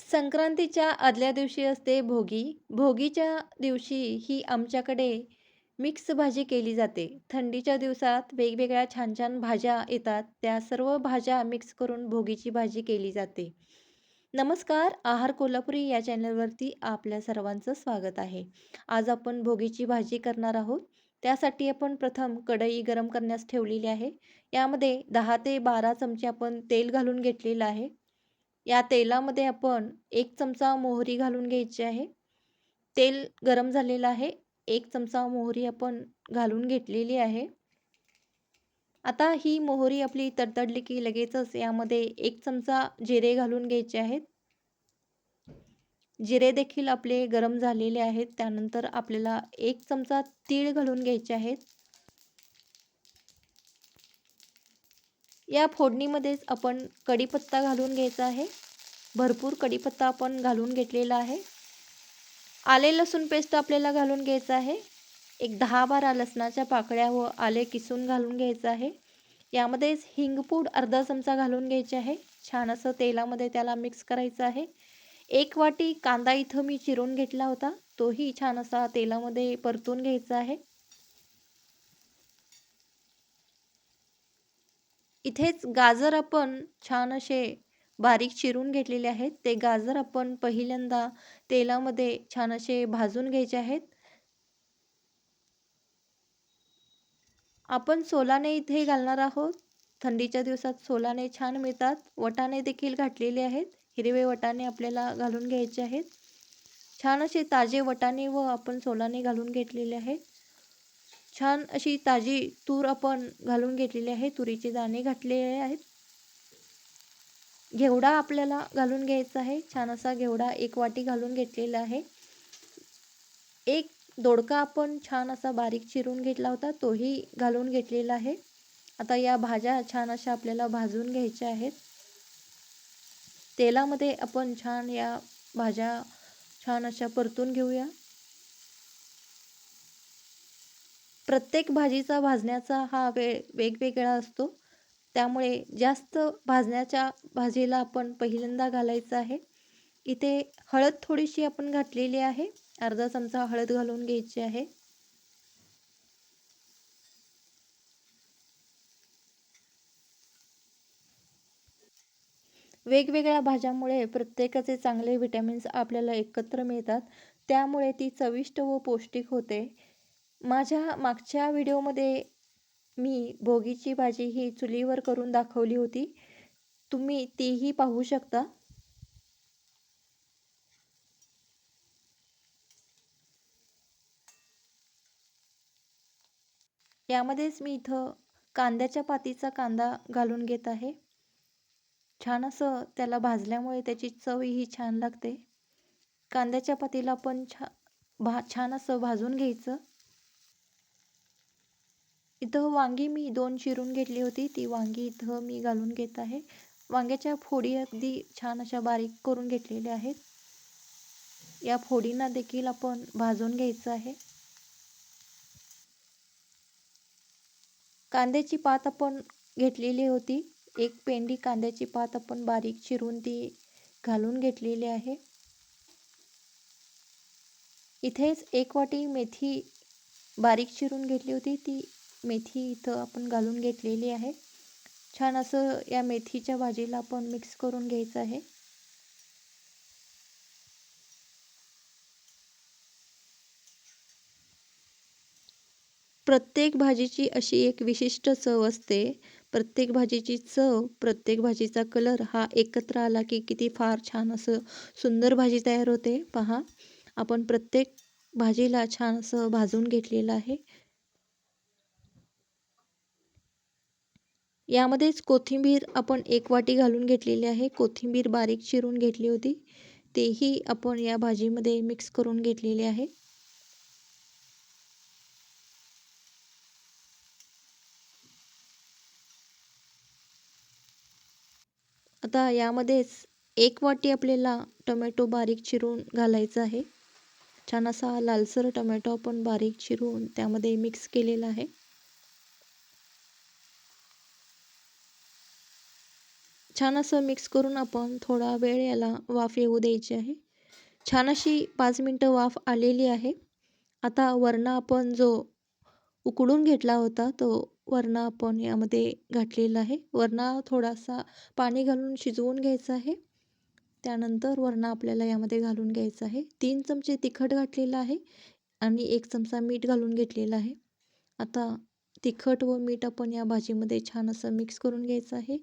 संक्रांतीच्या आदल्या दिवशी असते भोगी. भोगीच्या दिवशी ही आमच्याकडे मिक्स भाजी केली जाते. थंडीच्या दिवसात वेगवेगळ्या छान छान भाज्या येतात. त्या सर्व भाज्या मिक्स करून भोगीची भाजी केली जाते. नमस्कार आहार कोल्हापुरी या चॅनलवरती आपल्या सर्वांचं स्वागत आहे. आज आपण भोगीची भाजी करणार आहोत. त्यासाठी आपण प्रथम कढई गरम करण्यास ठेवलेली आहे. यामध्ये दहा ते बारा चमचे आपण तेल घालून घेतलेलं आहे. या तेलामध्ये आपण एक चमचा मोहरी घालून घ्यायची आहे. तेल गरम झालेलं आहे. एक चमचा मोहरी आपण घालून घेतलेली आहे. आता ही मोहरी आपली तडतडली की लगेचच यामध्ये एक चमचा जिरे घालून घ्यायचे आहेत. जिरे देखील आपले गरम झालेले आहेत. त्यानंतर आपल्याला एक चमचा तीळ घालून घ्यायचे आहेत. या फोडणीमध्येच आपण कढीपत्ता घालून घ्यायचा आहे. भरपूर कढीपत्ता आपण घालून घेतलेला आहे. आले लसूण पेस्ट आपल्याला घालून घ्यायचं आहे. एक दहा बारा लसणाच्या पाकळ्या व आले किसून घालून घ्यायचं आहे. यामध्येच हिंगपूड अर्धा चमचा घालून घ्यायचे आहे. छान असं तेलामध्ये त्याला मिक्स करायचं आहे. एक वाटी कांदा इथं मी चिरून घेतला होता. तोही छान असा तेलामध्ये परतून घ्यायचा आहे. इथेच गाजर आपण छान असे बारीक चिरून घेतलेले आहेत. ते गाजर आपण पहिल्यांदा तेलामध्ये छान असे भाजून घ्यायचे आहेत. आपण सोलाने इथे घालणार आहोत. थंडीच्या दिवसात सोलाने छान मिळतात. वटाणे देखील घातलेले आहेत. हिरवे वटाणे आपल्याला घालून घ्यायचे आहेत. छान असे ताजे वटाणे व आपण सोलाने घालून घेतलेले आहेत. छान अशी ताजी तूर आपण घालून घेतलेली आहे. तुरीचे दाणे घातलेले आहेत. घेवडा आपल्याला घालून घ्यायचा आहे. छान असा घेवडा एक वाटी घालून घेतलेला आहे. एक दोडका आपण छान असा बारीक चिरून घेतला होता. तोही घालून घेतलेला आहे. आता या भाज्या छान अशा आपल्याला भाजून घ्यायच्या आहेत. तेलामध्ये आपण छान या भाज्या छान अशा परतून घेऊया. प्रत्येक भाजीचा भाजण्याचा हा वेळ वेगवेगळा असतो. त्यामुळे जास्त भाजण्याच्या भाजीला आपण पहिल्यांदा घालायचं आहे. इथे हळद थोडीशी आपण घातलेली आहे. अर्धा चमचा हळद घालून घ्यायची आहे. वेगवेगळ्या भाज्यामुळे प्रत्येकाचे चांगले विटॅमिन्स आपल्याला एकत्र मिळतात. त्यामुळे ती चविष्ट व पौष्टिक होते. माझ्या मागच्या व्हिडिओमध्ये मी भोगीची भाजी ही चुलीवर करून दाखवली होती. तुम्ही तीही पाहू शकता. यामध्येच मी इथं कांद्याच्या पातीचा कांदा घालून घेत आहे. छान असं त्याला भाजल्यामुळे त्याची चवही छान लागते. कांद्याच्या पातीला पण छा भा छान असं भाजून घ्यायचं. इथं वांगी मी दोन चिरून घेतली होती. ती वांगी इथं मी घालून घेत आहे. वांग्याच्या फोडी अगदी छान अशा बारीक करून घेतलेल्या आहेत. या फोडींना देखील आपण भाजून घ्यायचं आहे. कांद्याची पात आपण घेतलेली होती. एक पेंडी कांद्याची पात आपण बारीक चिरून ती घालून घेतलेली आहे. इथेच एक वाटी मेथी बारीक चिरून घेतली होती. ती मेथी इथं आपण घालून घेतलेली आहे. छान असं या मेथीच्या भाजीला आपण मिक्स करून घ्यायचं आहे. प्रत्येक भाजीची अशी एक विशिष्ट चव असते. प्रत्येक भाजीची चव प्रत्येक भाजीचा कलर हा एकत्र आला की किती फार छान असं सुंदर भाजी तयार होते. पहा आपण प्रत्येक भाजीला छान असं भाजून घेतलेलं आहे. यामध्येच कोथिंबीर आपण एक वाटी घालून घेतलेली आहे. कोथिंबीर बारीक चिरून घेतली होती. तेही आपण या भाजीमध्ये मिक्स करून घेतलेले आहे. आता यामध्येच एक वाटी आपल्याला टोमॅटो बारीक चिरून घालायचा आहे. छान असा लालसर टोमॅटो आपण बारीक चिरून त्यामध्ये मिक्स केलेला आहे. छान असं मिक्स करून आपण थोडा वेळ याला वाफ येऊ द्यायची आहे. छान अशी पाच मिनटं वाफ आलेली आहे. आता वरणं आपण जो उकडून घेतला होता तो वरणा आपण यामध्ये घातलेला आहे. वरणा थोडासा पाणी घालून शिजवून घ्यायचा आहे. त्यानंतर वरणा आपल्याला यामध्ये घालून घ्यायचं आहे. तीन चमचे तिखट घातलेलं आहे आणि एक चमचा मीठ घालून घेतलेलं आहे. आता तिखट व मीठ आपण या भाजीमध्ये छान असं मिक्स करून घ्यायचं आहे.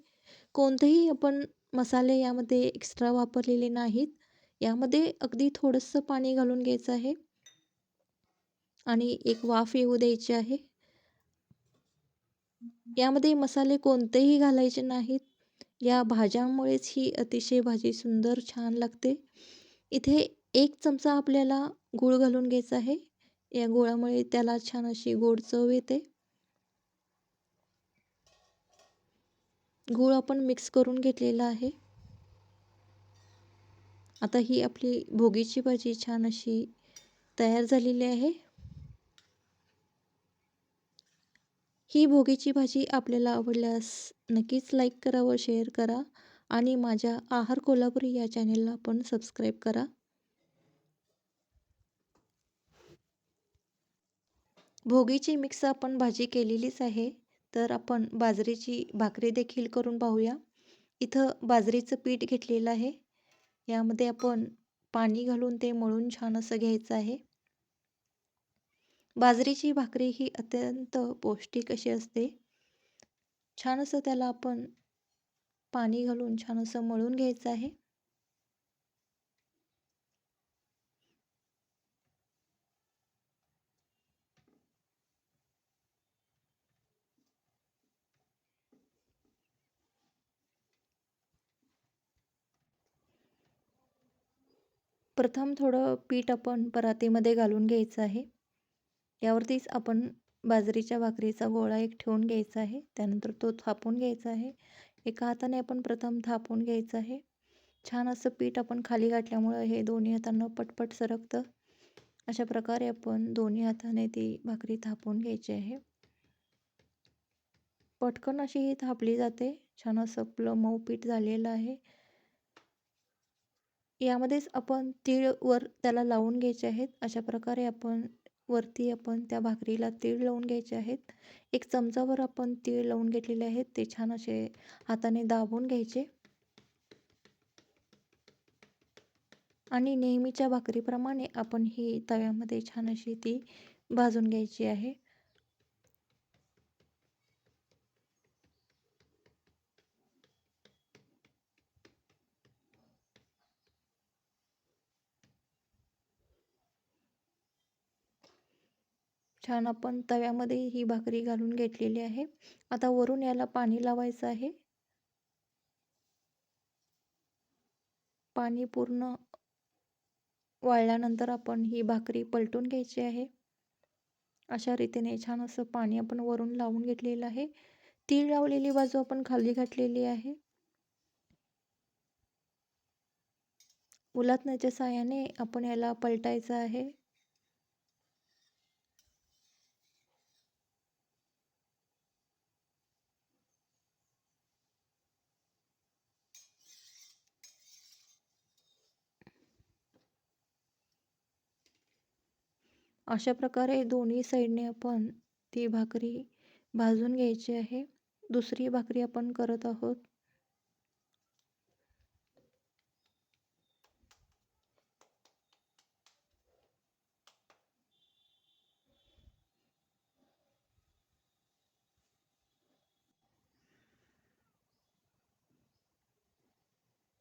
कोणतेही आपण मसाले यामध्ये एक्स्ट्रा वापरलेले नाहीत. यामध्ये अगदी थोडंसं पाणी घालून घ्यायचं आहे. आणि एक वाफ येऊ द्यायची आहे. यामध्ये मसाले कोणतेही घालायचे नाहीत. या भाज्यांमुळेच ही अतिशय भाजी सुंदर छान लागते. इथे एक चमचा आपल्याला गूळ घालून घ्यायचा आहे. या गुळामुळे त्याला छान अशी गोड चव येते. गूळ आपण मिक्स करून घेतलेला आहे. आता ही आपली भोगीची भाजी छान अशी तयार झालेली आहे. ही भोगीची भाजी आपल्याला आवडल्यास नक्कीच लाईक करा व शेअर करा आणि माझ्या आहार कोल्हापुरी या चॅनेलला पण सबस्क्राईब करा. भोगीची मिक्स आपण भाजी केलेलीच आहे. तर आपण बाजरीची भाकरी देखील करून पाहूया. इथं बाजरीचं पीठ घेतलेलं आहे. यामध्ये आपण पाणी घालून ते मळून छान असं घ्यायचं आहे. बाजरीची भाकरी ही अत्यंत पौष्टिक अशी असते. छान असं त्याला आपण पाणी घालून छान असं मळून घ्यायचं आहे. प्रथम थोडं पीठ आपण परातीमध्ये घालून घ्यायचं आहे. यावरतीच आपण बाजरीच्या भाकरीचा गोळा एक ठेवून घ्यायचा आहे. त्यानंतर तो थापून घ्यायचा आहे. एका हाताने आपण प्रथम थापून घ्यायचं आहे. छान असं पीठ आपण खाली घातल्यामुळं हे दोन्ही हातांना पटपट सरकतं. अशा प्रकारे आपण दोन्ही हाताने ती भाकरी थापून घ्यायची आहे. पटकन अशी ही थापली जाते. छान असं आपलं मऊ पीठ झालेलं आहे. यामध्येच आपण तीळ वर त्याला लावून घ्यायचे आहेत. अशा प्रकारे आपण वरती आपण त्या भाकरीला तीळ लावून घ्यायचे आहेत. एक चमचावर आपण तीळ लावून घेतलेले आहेत. ते छान असे हाताने दाबून घ्यायचे. आणि नेहमीच्या भाकरीप्रमाणे आपण ही तव्यामध्ये छान अशी ती भाजून घ्यायची आहे. छान आपण तव्यामध्ये ही भाकरी घालून घेतलेली आहे. आता वरून याला पाणी लावायचं आहे. पाणी पूर्ण वाळल्यानंतर आपण ही भाकरी पलटून घ्यायची आहे. अशा रीतीने छान असं पाणी आपण वरून लावून घेतलेलं आहे. तीळ लावलेली बाजू आपण खाली घातलेली आहे. उलातण्याच्या साह्याने आपण याला पलटायचं आहे. अशा प्रकारे दोन्ही साईडने आपण ती भाकरी भाजून घ्यायची आहे. दुसरी भाकरी आपण करत आहोत.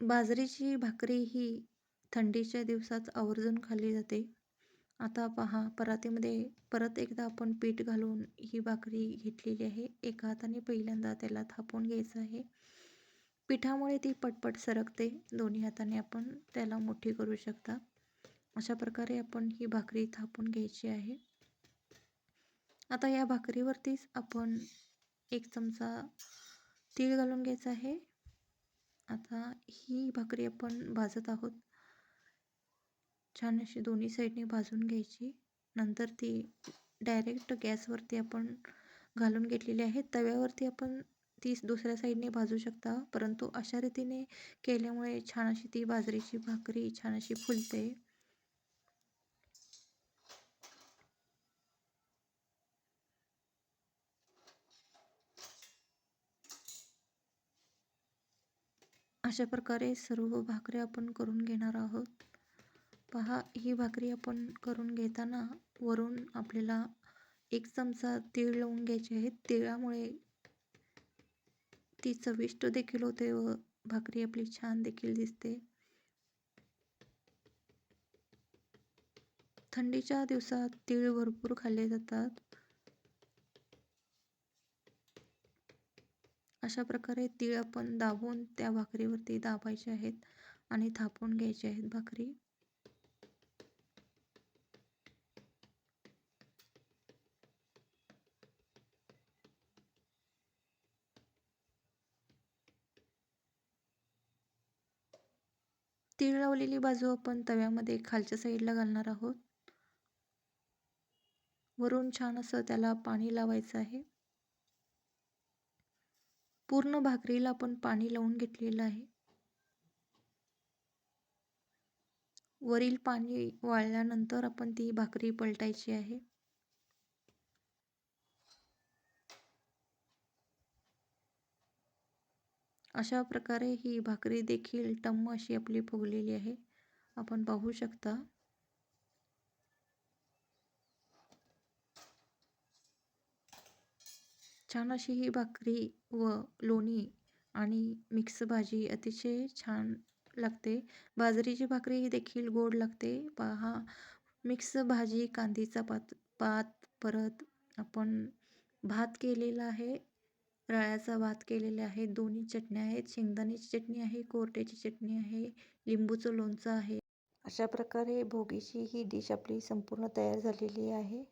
बाजरीची भाकरी ही थंडीच्या दिवसात आवर्जून खाल्ली जाते. आता पहा परातीमध्ये परत एकदा आपण पीठ घालून ही भाकरी घेतलेली आहे. एका हाताने पहिल्यांदा त्याला थापून घ्यायचं आहे. पिठामुळे ती पटपट सरकते. दोन्ही हाताने आपण त्याला मोठी करू शकता. अशा प्रकारे आपण ही भाकरी थापून घ्यायची आहे. आता या भाकरीवरतीच आपण एक चमचा तीळ घालून घ्यायचा आहे. आता ही भाकरी आपण भाजत आहोत. छान अशी दोन्ही साईडने भाजून घ्यायची. नंतर ती डायरेक्ट गॅसवरती आपण घालून घेतलेली आहे. तव्यावरती आपण ती दुसऱ्या साईडने भाजू शकता. परंतु अशा रीतीने केल्यामुळे छान अशी ती बाजरीची भाकरी छान अशी फुलते. अशा प्रकारे सर्व भाकरी आपण करून घेणार आहोत. पहा ही भाकरी आपण करून घेताना वरून आपल्याला एक चमचा तीळ लावून घ्यायचे आहेत तिळामुळे ती चविष्ट देखील होते व भाकरी आपली छान देखील दिसते. थंडीच्या दिवसात तीळ भरपूर खाल्ले जातात. अशा प्रकारे तीळ आपण दाबून त्या भाकरीवरती दाबायचे आहेत आणि थापून घ्यायचे आहेत भाकरी. तीळ लावलेली बाजू आपण तव्यामध्ये खालच्या साईडला घालणार आहोत. वरून छान असं त्याला पाणी लावायचं आहे. पूर्ण भाकरीला आपण पाणी लावून घेतलेलं आहे. वरील पाणी वाळल्यानंतर आपण ती भाकरी पलटायची आहे. अशा प्रकारे ही भाकरी देखील टम्म अशी आपली फुगलेली आहे. आपण पाहू शकता. छान अशी ही भाकरी व लोणी आणि मिक्स भाजी अतिशय छान लागते. बाजरीची भाकरी ही देखील गोड लागते. पहा मिक्स भाजी कांदीचा पात पात परत आपण भात केलेला आहे. रळ्याचा भात केलेला आहे दोन्ही चटण्या आहेत. शेंगदाण्याची चटणी आहे. कोरट्याची चटणी आहे. लिंबूचं लोणचं आहे. अशा प्रकारे भोगीची ही डिश आपली संपूर्ण तयार झालेली आहे.